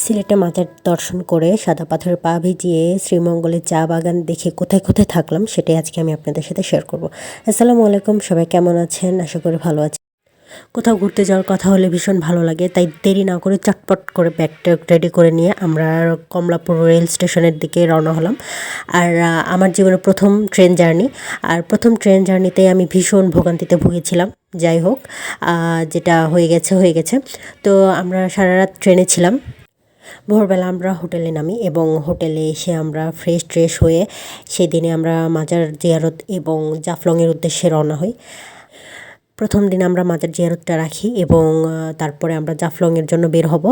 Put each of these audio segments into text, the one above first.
সিলেটে মাজার দর্শন করে সাদা পাথরের পা ভিজিয়ে শ্রীমঙ্গলের চা বাগান দেখে কোথায় কোথায় থাকলাম, সেটাই আজকে আমি আপনাদের সাথে শেয়ার করব। আসসালামু আলাইকুম, সবাই কেমন আছেন? আশা করি ভালো আছেন। কোথাও ঘুরতে যাওয়ার কথা হলে ভীষণ ভালো লাগে, তাই দেরি না করে চটপট করে ব্যাগটা রেডি করে নিয়ে আমরা কমলাপুর রেল স্টেশনের দিকে রওনা হলাম। আর আমার জীবনের প্রথম ট্রেন জার্নি, আর প্রথম ট্রেন জার্নিতে আমি ভীষণ ভোগান্তিতে ভুগেছিলাম। যাই হোক যেটা হয়ে গেছে হয়ে গেছে। তো আমরা সারা রাত ট্রেনে ছিলাম ভোরবেলা আমরা হোটেলে নামি এবং হোটেলে এসে আমরা ফ্রেশ ট্রেশ হয়ে সেদিনে আমরা মাজার জিয়ারত এবং জাফলংয়ের উদ্দেশ্যে রওনা হই। প্রথম দিন আমরা মাজার জিয়ারতটা রাখি এবং তারপরে আমরা জাফলংয়ের জন্য বের হব।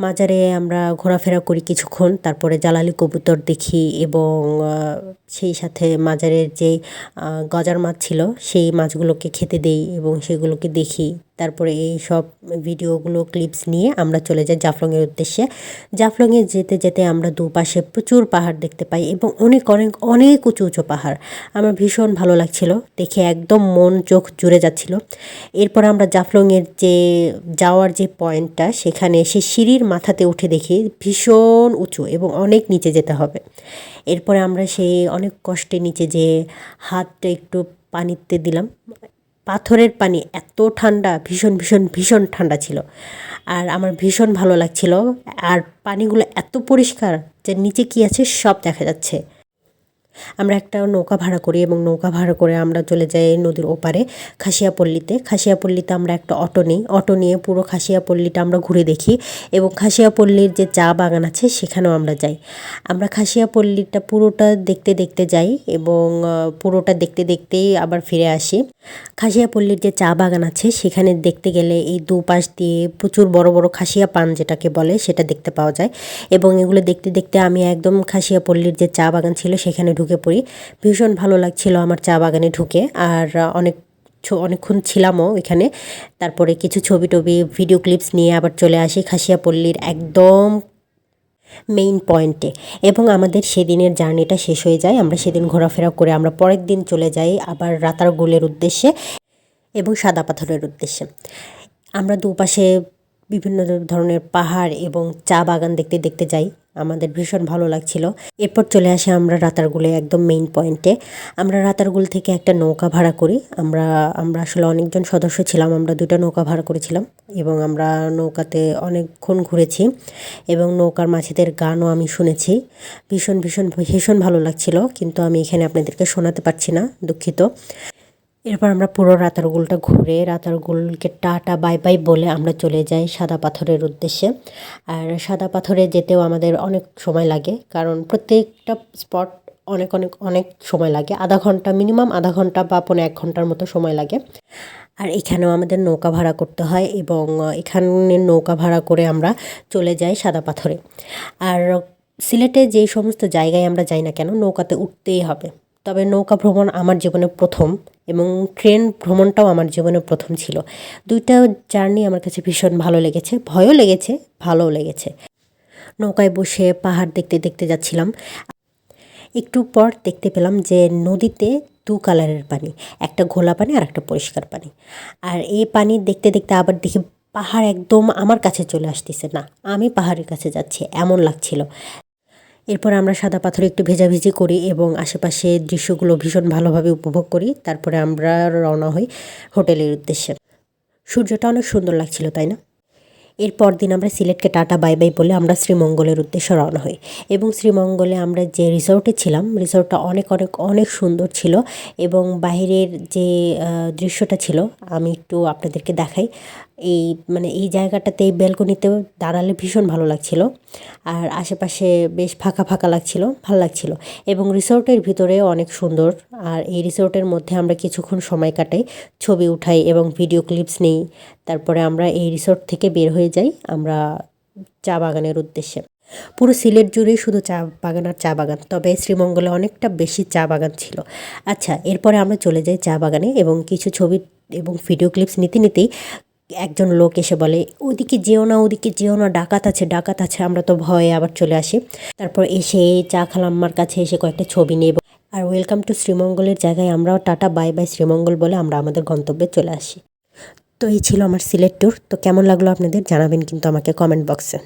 মাজারে আমরা ঘোরাফেরা করি কিছুক্ষণ, তারপরে জালালি কবুতর দেখি এবং সেই সাথে মাজারের যে গজার মাছ ছিল, সেই মাছগুলোকে খেতে দেই এবং সেগুলোকে দেখি। তারপরে এই সব ভিডিওগুলো ক্লিপস নিয়ে আমরা চলে যাই জাফলংয়ের উদ্দেশ্যে। জাফলংয়ে যেতে যেতে আমরা দুপাশে প্রচুর পাহাড় দেখতে পাই এবং অনেক অনেক অনেক উঁচু উঁচু পাহাড়। আমার ভীষণ ভালো লাগছিল, দেখে একদম মন, চোখ জুড়ে যাচ্ছিল। এরপর আমরা জাফলংয়ের যে যাওয়ার যে পয়েন্টটা, সেখানে সে সিঁড়ির মাথাতে উঠে দেখি ভীষণ উঁচু এবং অনেক নিচে যেতে হবে। এরপরে আমরা সেই অনেক কষ্টে নিচে যে হাতটা একটু পানিতে দিলাম। পাথরের পানি এত ঠান্ডা, ভীষণ ভীষণ ভীষণ ঠান্ডা ছিল। আর আমার ভীষণ ভালো লাগছিল। আর পানিগুলো এত পরিষ্কার যে নিচে কী আছে সব দেখা যাচ্ছে। আমরা একটা নৌকা ভাড়া করি এবং নৌকা ভাড়া করে আমরা চলে যাই নদীর ওপারে খাসিয়াপল্লিতে। খাসিয়াপল্লিতে আমরা একটা অটো নিই। অটো নিয়ে পুরো খাসিয়াপল্লিটা আমরা ঘুরে দেখি এবং খাসিয়াপল্লির যে চা বাগান আছে সেখানেও আমরা যাই। আমরা খাসিয়াপল্লিটা পুরোটা দেখতে দেখতে যাই এবং পুরোটা দেখতে দেখতেই আবার ফিরে আসি। খাসিয়াপল্লির যে চা বাগান আছে সেখানে দেখতে গেলে এই দুপাশ দিয়ে প্রচুর বড় বড় খাসিয়া পান যেটাকে বলে সেটা দেখতে পাওয়া যায় এবং এগুলো দেখতে দেখতে আমি একদম খাসিয়াপল্লির যে চা বাগান ছিল সেখানে ঢুকে পড়ি। ভীষণ ভালো লাগছিল আমার চা বাগানে ঢুকে। আর অনেক অনেকক্ষণ ছিলামও এখানে। তারপরে কিছু ছবি টবি ভিডিও ক্লিপস নিয়ে আবার চলে আসি খাসিয়াপল্লির একদম মেইন পয়েন্টে এবং আমাদের সেদিনের জার্নিটা শেষ হয়ে যায়। আমরা সেদিন ঘোরাফেরা করে আমরা পরের দিন চলে যাই আবার রাতারগুলের উদ্দেশ্যে এবং সাদা পাথরের উদ্দেশ্যে। আমরা দুপাশে বিভিন্ন ধরনের পাহাড় এবং চা বাগান দেখতে দেখতে যাই। আমাদের ভীষণ ভালো লাগছিল। এরপর চলে আসে আমরা রাতারগুলে, একদম মেইন পয়েন্টে আমরা রাতারগুল থেকে একটা নৌকা ভাড়া করি। আমরা আমরা আসলে অনেকজন সদস্য ছিলাম, আমরা দুটো নৌকা ভাড়া করেছিলাম এবং আমরা নৌকাতে অনেকক্ষণ ঘুরেছি এবং নৌকার মাঝিদের গানও আমি শুনেছি। ভীষণ ভীষণ ভীষণ ভালো লাগছিল, কিন্তু আমি এখানে আপনাদেরকে শোনাতে পারছি না, দুঃখিত। এরপর আমরা পুরো রাতারগুলটা ঘুরে রাতারগুলকে টাটা, বাই বাই বলে আমরা চলে যাই সাদা পাথরের উদ্দেশ্যে। আর সাদা পাথরে যেতেও আমাদের অনেক সময় লাগে, কারণ প্রত্যেকটা স্পট অনেক অনেক অনেক সময় লাগে। আধা ঘণ্টা মিনিমাম, আধা ঘণ্টা বা পৌনে এক ঘণ্টার মতো সময় লাগে। আর এখানেও আমাদের নৌকা ভাড়া করতে হয় এবং এখানে নৌকা ভাড়া করে আমরা চলে যাই সাদা পাথরে। আর সিলেটে যে সমস্ত জায়গায় আমরা যাই না কেন, নৌকাতে উঠতেই হবে। তবে নৌকা ভ্রমণ আমার জীবনে প্রথম এবং ট্রেন ভ্রমণটাও আমার জীবনে প্রথম ছিল। দুইটা জার্নি আমার কাছে ভীষণ ভালো লেগেছে, ভয়ও লেগেছে, ভালোও লেগেছে। নৌকায় বসে পাহাড় দেখতে দেখতে যাচ্ছিলাম। একটু পর দেখতে পেলাম যে নদীতে দু কালারের পানি, একটা ঘোলা পানি আর একটা পরিষ্কার পানি। আর এই পানি দেখতে দেখতে আবার দেখি পাহাড় একদম আমার কাছে চলে আসতেছে। না, আমি পাহাড়ের কাছে যাচ্ছি, এমন লাগছিল। এরপর আমরা সাদা পাথরে একটু ভেজাভেজি করি এবং আশেপাশে দৃশ্যগুলো ভীষণ ভালোভাবে উপভোগ করি। তারপরে আমরা রওনা হই হোটেলের উদ্দেশ্যে। সূর্যটা অনেক সুন্দর লাগছিল, তাই না? এরপর দিন আমরা সিলেটকে টাটা, বাই বাই বলে আমরা শ্রীমঙ্গলের উদ্দেশ্যে রওনা হই। এবং শ্রীমঙ্গলে আমরা যে রিসোর্টে ছিলাম, রিসোর্টটা অনেক অনেক অনেক সুন্দর ছিল এবং বাইরের যে দৃশ্যটা ছিল, আমি একটু আপনাদেরকে দেখাই। এই মানে এই জায়গাটাতে এই ব্যালকনিতেও দাঁড়ালে ভীষণ ভালো লাগছিল আর আশেপাশে বেশ ফাঁকা ফাঁকা লাগছিল, ভালো লাগছিল। এবং রিসোর্টের ভিতরে অনেক সুন্দর আর এই রিসোর্টের মধ্যে আমরা কিছুক্ষণ সময় কাটাই, ছবি উঠাই এবং ভিডিও ক্লিপস নিই। তারপরে আমরা এই রিসোর্ট থেকে বের হয়ে যাই আমরা চা বাগানের উদ্দেশ্যে। পুরো সিলেট জুড়েই শুধু চা বাগান আর চা বাগান, তবে শ্রীমঙ্গলে অনেকটা বেশি চা বাগান ছিল। আচ্ছা এরপরে আমরা চলে যাই চা বাগানে এবং কিছু ছবি এবং ভিডিও ক্লিপস নিতে নিতেই একজন লোক এসে বলে, ওদিকে যেও না, ওদিকে যেও না, ডাকাত আছে ডাকাত আছে। আমরা তো ভয়ে আবার চলে আসি। তারপর এসে চা খালাম্মার কাছে এসে কয়েকটা ছবি নেব আর ওয়েলকাম টু শ্রীমঙ্গলের জায়গায় আমরাও টাটা বাই বাই শ্রীমঙ্গল বলে আমরা আমাদের গন্তব্যে চলে আসি। তো এই ছিল আমার সিলেট ট্যুর তো কেমন লাগল আপনাদের জানাবেন কিন্তু আমাকে কমেন্ট বক্সে